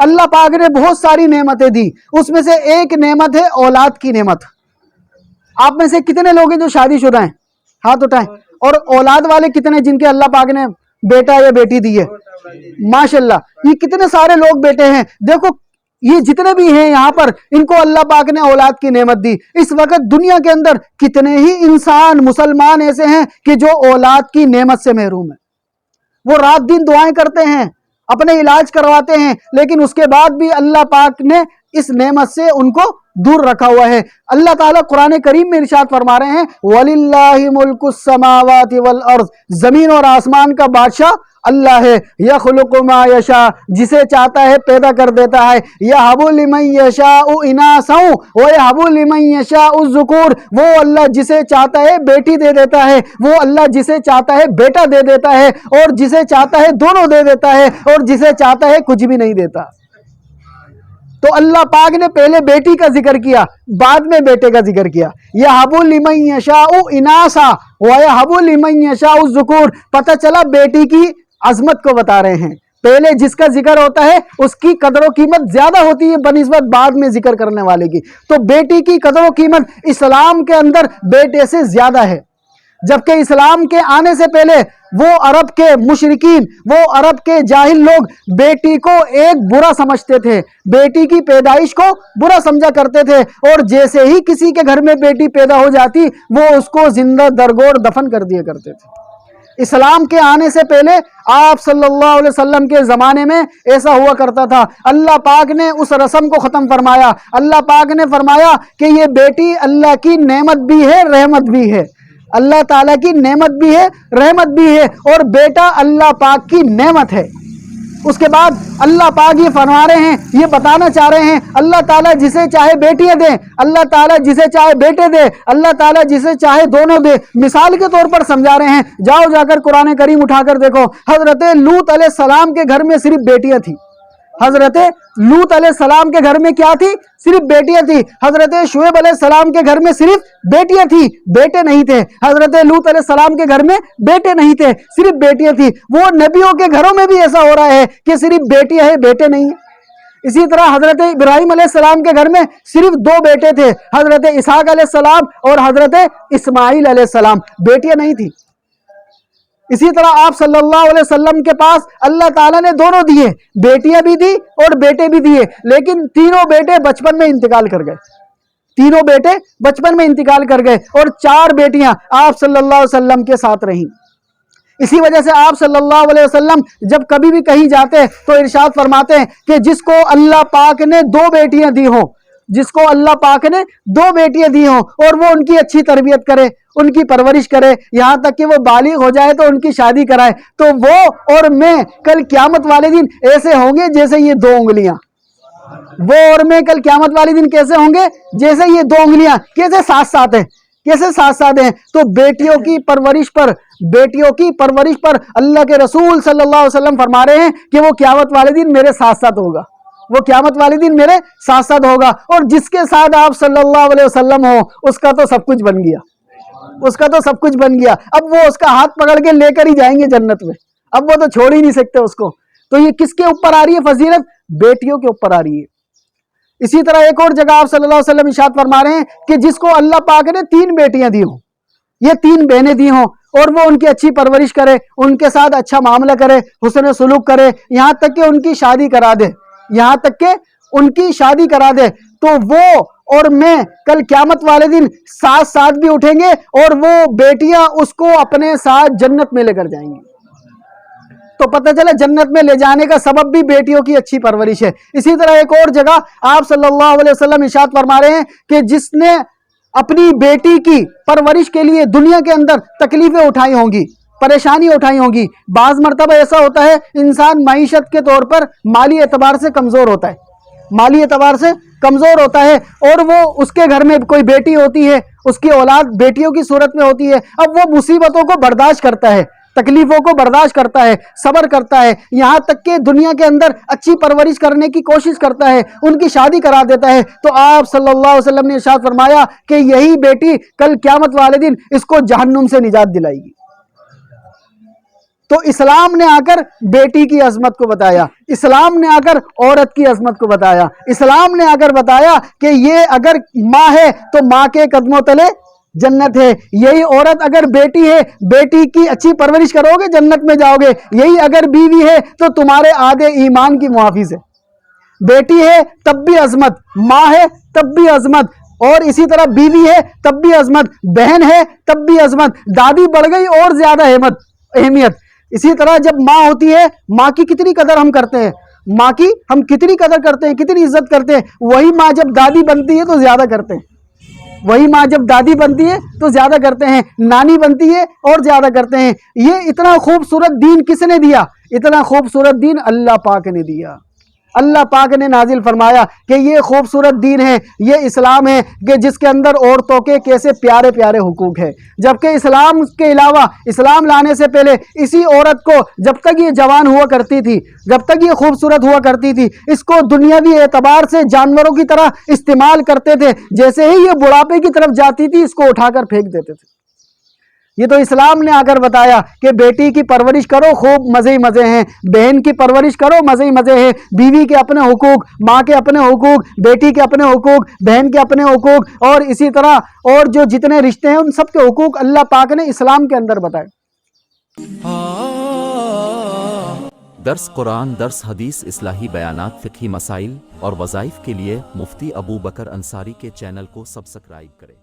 अल्लाह पाक ने बहुत सारी नेमतें दी। उसमें से एक नेमत है, औलाद की नेमत। आप में से कितने लोग हैं जो शादीशुदा हैं? हाथ उठाएँ। और औलाद वाले कितने जिनके अल्लाह पाक ने बेटा या बेटी दी है? माशाल्लाह, ये कितने सारे लोग बेटे हैं। देखो, ये जितने भी हैं यहाँ पर, इनको अल्लाह पाक ने औलाद की नेमत दी। इस वक्त दुनिया के अंदर कितने ही इंसान, मुसलमान ऐसे हैं कि जो औलाद की नेमत से महरूम है। वो रात दिन दुआएँ करते हैं। अपने इलाज करवाते हैं लेकिन उसके बाद भी अल्लाह पाक ने इस नेमत से उनको दूर रखा हुआ है। अल्लाह ताला कुरान करीम में इरशाद फरमा रहे हैं, वलिल्लाहि मुल्कुस समावाति वल अर्ज़ ज़मीन और आसमान का बादशाह अल्लाह है। यखलुकुमा यशा, जिसे चाहता है पैदा कर देता है। यह हबुलिमन यशा इनासऊ व हबुलिमन यशा जुकूर। वो अल्लाह जिसे चाहता है बेटी दे देता है। वो अल्लाह जिसे चाहता है बेटा दे देता है। और जिसे चाहता है दोनों दे देता है। और जिसे चाहता है कुछ भी नहीं देता। तो अल्लाह पाक ने पहले बेटी का ज़िक्र किया, बाद में बेटे का ज़िक्र किया। यह हबुल यशाउ इनासा व हबुल यशाउ जुकूर। पता चला बेटी की अजमत को बता रहे हैं। पहले जिसका ज़िक्र होता है, उसकी कदर कीमत ज़्यादा होती है बनस्बत बाद में ज़िक्र करने वाले की। तो बेटी की कदर कीमत इस्लाम के अंदर बेटे से ज़्यादा है। जबकि इस्लाम के आने से पहले वो अरब के मुशरकिन, वो अरब के जाहिल लोग बेटी को एक बुरा समझते थे। बेटी की पैदाइश को बुरा समझा करते थे और जैसे ही किसी के घर में बेटी पैदा हो जाती, वो उसको ज़िंदा दरगोर दफन कर दिया करते थे। इस्लाम के आने से पहले आप सल्लल्लाहु अलैहि वसल्लम के ज़माने में ऐसा हुआ करता था। अल्लाह पाक ने उस रस्म को ख़त्म फरमाया। अल्लाह पाक ने फरमाया कि ये बेटी अल्लाह की नेमत भी है, रहमत भी है। अल्लाह ताला की नेमत भी है, रहमत भी है, और बेटा अल्लाह पाक की नेमत है। उसके बाद अल्लाह पाक ये फरमा रहे हैं, ये बताना चाह रहे हैं, अल्लाह ताला जिसे चाहे बेटियाँ दे, अल्लाह ताला जिसे चाहे बेटे दे, अल्लाह ताला जिसे चाहे दोनों दे। मिसाल के तौर पर समझा रहे हैं, जाओ जाकर कुरान करीम उठाकर देखो, हज़रत लूत सलाम के घर में सिर्फ़ बेटियाँ थी। हज़रत लूत सलाम के घर में क्या थी? सिर्फ़ बेटियाँ थी। हज़रत शुएब सलाम के घर में सिर्फ़ बेटियाँ थी। बेटे नहीं थे। हज़रत लूत सलाम के घर में बेटे नहीं थे। सिर्फ़ बेटियाँ थी। वो नबियों के घरों में भी ऐसा हो रहा है कि सिर्फ़ बेटियाँ है, बेटे नहीं है। इसी तरह हज़रत इब्राहिम सलाम के घर में सिर्फ़ दो बेटे थे। हज़रत इसहाक सलाम और हज़रत इस्माइल सलाम। बेटियाँ नहीं थी। इसी तरह आप सल्लल्लाहु अलैहि वसल्लम के पास अल्लाह ताला ने दोनों दिए, बेटियाँ भी दी और बेटे भी दिए, लेकिन तीनों बेटे बचपन में इंतकाल कर गए। तीनों बेटे बचपन में इंतकाल कर गए और चार बेटियाँ आप सल्लल्लाहु अलैहि वसल्लम के साथ रहीं। इसी वजह से आप सल्लल्लाहु अलैहि वसल्लम जब कभी भी कहीं जाते तो इरशाद फरमाते हैं कि जिसको अल्लाह पाक ने दो बेटियाँ दी हो, जिसको अल्लाह पाक ने दो बेटियाँ दी हो और वो उनकी अच्छी तरबियत करे उनकी परवरिश करे, यहाँ तक कि वो बालिग हो जाए तो उनकी शादी कराए। तो वो और मैं कल क्यामत वाले दिन ऐसे होंगे जैसे ये दो उंगलियाँ। वो और मैं कल क्यामत वाले दिन कैसे होंगे? जैसे ये दो उंगलियाँ। कैसे साथ साथ है? कैसे साथ साथ हैं? तो बेटियों की परवरिश पर, बेटियों की परवरिश पर अल्लाह के रसूल सल्लल्लाहु अलैहि वसल्लम फरमा रहे हैं कि वो क्यामत वाले दिन मेरे साथ साथ होगा। वो क्यामत वाले दिन मेरे साथ साथ होगा। और जिसके साथ आप सल्लल्लाहु अलैहि वसल्लम हो, उसका तो सब कुछ बन गया। उसका तो सब कुछ बन गया। अब वो उसका हाथ पकड़ के लेकर ही जाएँगे जन्नत में। अब वो तो छोड़ ही नहीं सकते उसको। तो ये किसके ऊपर आ रही है फजीलत? बेटियों के ऊपर आ रही है। इसी तरह एक और जगह आप सल्लल्लाहु अलैहि वसल्लम इशाद फरमा रहे हैं कि जिसको अल्लाह पाक ने तीन बेटियाँ दी हो, ये तीन बहनें दी हों, और वो उनकी अच्छी परवरिश करे, उनके साथ अच्छा मामला करे, हुसन सलूक करे, यहाँ तक कि उनकी शादी करा दे, यहाँ तक कि उनकी शादी करा दे। तो वो और मैं कल क्यामत वाले दिन साथ साथ भी उठेंगे और वो बेटियाँ उसको अपने साथ जन्नत में लेकर जाएँगी। तो पता चला जन्नत में ले जाने का सबब भी बेटियों की अच्छी परवरिश है। इसी तरह एक और जगह आप सल्लल्लाहु अलैहि वसल्लम इशाद फरमा रहे हैं कि जिसने अपनी बेटी की परवरिश के लिए दुनिया के अंदर तकलीफें उठाई होंगी परेशानी उठाई होंगी, बाज मरतबा ऐसा होता है, इंसान मीशत के तौर पर माली एतबार से कमज़ोर होता है। माली एतबार से कमज़ोर होता है और वो उसके घर में कोई बेटी होती है, उसकी औलाद बेटियों की सूरत में होती है, अब वो मुसीबतों को बर्दाश्त करता है, तकलीफों को बर्दाश्त करता है, सब्र करता है, यहाँ तक कि दुनिया के अंदर अच्छी परवरिश करने की कोशिश करता है, उनकी शादी करा देता है। तो आप सल्लल्लाहु अलैहि वसल्लम ने इरशाद फरमाया कि यही बेटी कल क्यामत वाले दिन इसको जहन्नुम से निजात दिलाएगी। तो इस्लाम ने आकर बेटी की अजमत को बताया, इस्लाम ने आकर औरत की अजमत को बताया, इस्लाम ने आकर बताया कि ये अगर माँ है तो माँ के कदमों तले जन्नत है। यही औरत अगर बेटी है, बेटी की अच्छी परवरिश करोगे, जन्नत में जाओगे। यही अगर बीवी है तो तुम्हारे आधे ईमान की मुहाफिज है। बेटी है, तब भी अजमत। माँ है, तब भी अजमत। और इसी तरह बीवी है, तब भी अजमत। बहन है, तब भी अजमत। दादी बढ़ गई और ज़्यादा अहमत अहमियत। इसी तरह जब माँ होती है, माँ की कितनी कदर हम करते हैं? माँ की हम कितनी कदर करते हैं, कितनी इज़्ज़त करते हैं? वही माँ जब दादी बनती है तो ज़्यादा करते हैं। वही माँ जब दादी बनती है तो ज़्यादा करते हैं, नानी बनती है और ज़्यादा करते हैं। ये इतना खूबसूरत दीन किसने दिया? इतना खूबसूरत दीन अल्लाह पाक ने दिया। अल्लाह पाक ने नाजिल फरमाया कि ये खूबसूरत दीन है, ये इस्लाम है कि जिसके अंदर औरतों के कैसे प्यारे प्यारे हुकूक है। जबकि इस्लाम के अलावा इस्लाम लाने से पहले इसी औरत को जब तक ये जवान हुआ करती थी, जब तक ये खूबसूरत हुआ करती थी, इसको दुनियावी एतबार से जानवरों की तरह इस्तेमाल करते थे, जैसे ही ये बुढ़ापे की तरफ़ जाती थी, इसको उठाकर फेंक देते थे। ये तो इस्लाम ने आकर बताया कि बेटी की परवरिश करो, खूब मज़े ही मज़े हैं। बहन की परवरिश करो, मज़े ही मज़े हैं। बीवी के अपने हुकूक, माँ के अपने हुकूक, बेटी के अपने हुकूक, बहन के अपने हुकूक और इसी तरह और जो जितने रिश्ते हैं, उन सब के हुकूक अल्लाह पाक ने इस्लाम के अंदर बताए। दर्स कुरान, दर्स हदीस, इस्लाही बयान फ़िक़ही मसाइल और वज़ाइफ के लिए मुफ्ती अबू बकर अंसारी के चैनल को सब्सक्राइब करें।